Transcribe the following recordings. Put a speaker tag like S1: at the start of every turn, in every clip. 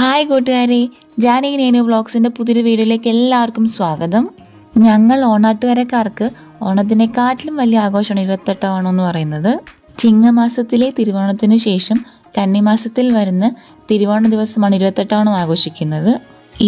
S1: Hi കൂട്ടുകാരെ ജാനകി നേനു വ്ളോഗ്സിന്റെ പുതിയൊരു വീഡിയോയിലേക്ക് എല്ലാവർക്കും സ്വാഗതം. ഞങ്ങൾ ഓണാട്ടുകാരക്കാർക്ക് ഓണത്തിനെക്കാട്ടിലും വലിയ ആഘോഷമാണ് ഇരുപത്തെട്ട് ഓണം എന്ന് പറയുന്നത്. ചിങ്ങമാസത്തിലെ തിരുവോണത്തിന് ശേഷം കന്നിമാസത്തിൽ വരുന്ന തിരുവോണ ദിവസമാണ് ഇരുപത്തെട്ട് ഓണം ആഘോഷിക്കുന്നത്.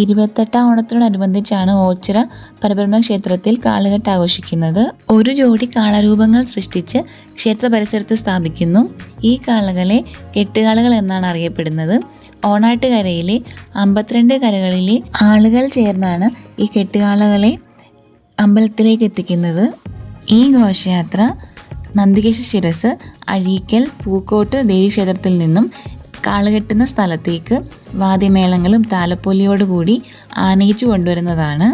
S1: ഇരുപത്തെട്ടാം ഓണത്തിനോടനുബന്ധിച്ചാണ് ഓച്ചിറ പരബ്രഹ്മ ക്ഷേത്രത്തിൽ കാളുകെട്ട് ആഘോഷിക്കുന്നത്. ഒരു ജോഡി കാളരൂപങ്ങൾ സൃഷ്ടിച്ച് ക്ഷേത്ര പരിസരത്ത് സ്ഥാപിക്കുന്നു. ഈ കാളകളെ കെട്ടുകാളകൾ എന്നാണ് അറിയപ്പെടുന്നത്. ഓണാട്ടുകരയിലെ അമ്പത്തിരണ്ട് കരകളിലെ ആളുകൾ ചേർന്നാണ് ഈ കെട്ടുകാളകളെ അമ്പലത്തിലേക്ക് എത്തിക്കുന്നത്. ഈ ഘോഷയാത്ര നന്ദികേശ ശിരസ് അഴീക്കൽ പൂക്കോട്ട് ദേവീക്ഷേത്രത്തിൽ നിന്നും കാളുകെട്ടുന്ന സ്ഥലത്തേക്ക് വാദ്യമേളങ്ങളും താലപ്പൊലിയോടുകൂടി ആനയിച്ചു കൊണ്ടുവരുന്നതാണ്.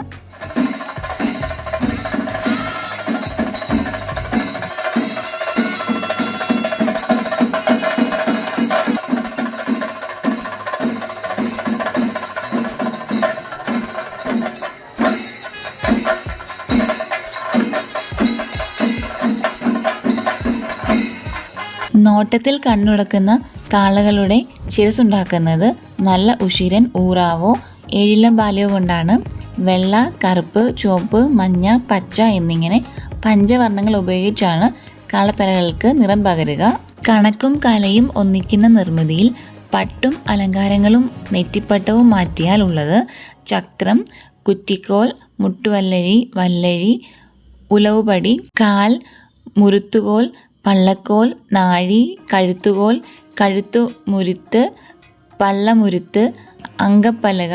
S1: നോട്ടത്തിൽ കണ്ണുടക്കുന്ന കാളകളുടെ ശിരസുണ്ടാക്കുന്നത് നല്ല ഉഷിരൻ ഊറാവോ എഴിലം പാലയോ കൊണ്ടാണ്. വെള്ള കറുപ്പ് ചുവപ്പ് മഞ്ഞ പച്ച എന്നിങ്ങനെ പഞ്ചവർണങ്ങൾ ഉപയോഗിച്ചാണ് കാളത്തലകൾക്ക് നിറം പകരുക. കണക്കും കലയും ഒന്നിക്കുന്ന നിർമ്മിതിയിൽ പട്ടും അലങ്കാരങ്ങളും നെറ്റിപ്പട്ടവും മാറ്റിയാൽ ഉള്ളത് ചക്രം കുറ്റിക്കോൽ മുട്ടുവല്ലഴി വല്ലഴി ഉലവുപടി കാൽ മുരുത്തുകോൽ പള്ളക്കോൽ നാഴി കഴുത്തുകോൽ കഴുത്തു മുരുത്ത് പള്ളമുരുത്ത് അങ്കപ്പലക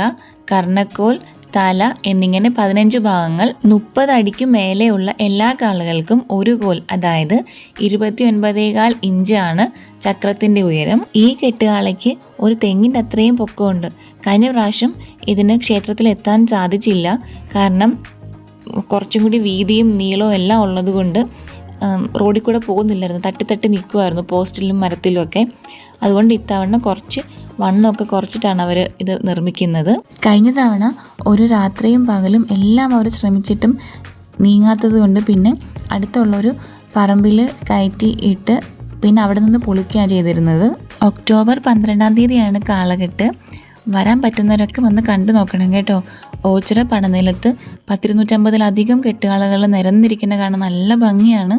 S1: കർണക്കോൽ തല എന്നിങ്ങനെ പതിനഞ്ച് ഭാഗങ്ങൾ മുപ്പത് അടിക്ക് മേലെയുള്ള എല്ലാ കാളുകൾക്കും ഒരു കോൽ അതായത് ഇരുപത്തി ഒൻപതേകാൽ ആണ് ചക്രത്തിന്റെ ഉയരം. ഈ കെട്ടുകാളയ്ക്ക് ഒരു തെങ്ങിന്റെ അത്രയും പൊക്കമുണ്ട്. കഴിഞ്ഞ പ്രാവശ്യം ഇതിന് ക്ഷേത്രത്തിൽ എത്താൻ സാധിച്ചില്ല. കാരണം കുറച്ചും കൂടി വീതിയും നീളവും എല്ലാം ഉള്ളതുകൊണ്ട് റോഡിൽ കൂടെ പോകുന്നില്ലായിരുന്നു. തട്ടി തട്ടി നിൽക്കുമായിരുന്നു പോസ്റ്റിലും മരത്തിലും ഒക്കെ. അതുകൊണ്ട് ഇത്തവണ കുറച്ച് വണ്ണമൊക്കെ കുറച്ചിട്ടാണ് അവർ ഇത് നിർമ്മിക്കുന്നത്. കഴിഞ്ഞ തവണ ഒരു രാത്രിയും പകലും എല്ലാം അവർ ശ്രമിച്ചിട്ടും നീങ്ങാത്തത് കൊണ്ട് പിന്നെ അടുത്തുള്ളൊരു പറമ്പിൽ കയറ്റി ഇട്ട് പിന്നെ അവിടെ നിന്ന് പൊളിക്കുകയാണ് ചെയ്തിരുന്നത്. ഒക്ടോബർ പന്ത്രണ്ടാം തീയതിയാണ് കാളകെട്ട് വരാൻ പറ്റുന്നവരൊക്കെ വന്ന് കണ്ടു നോക്കണം കേട്ടോ. ഓച്ചിറ പണനിലത്ത് പത്തിരുന്നൂറ്റമ്പതിലധികം കെട്ടുകാളകൾ നിരന്നിരിക്കുന്ന കാണാൻ നല്ല ഭംഗിയാണ്.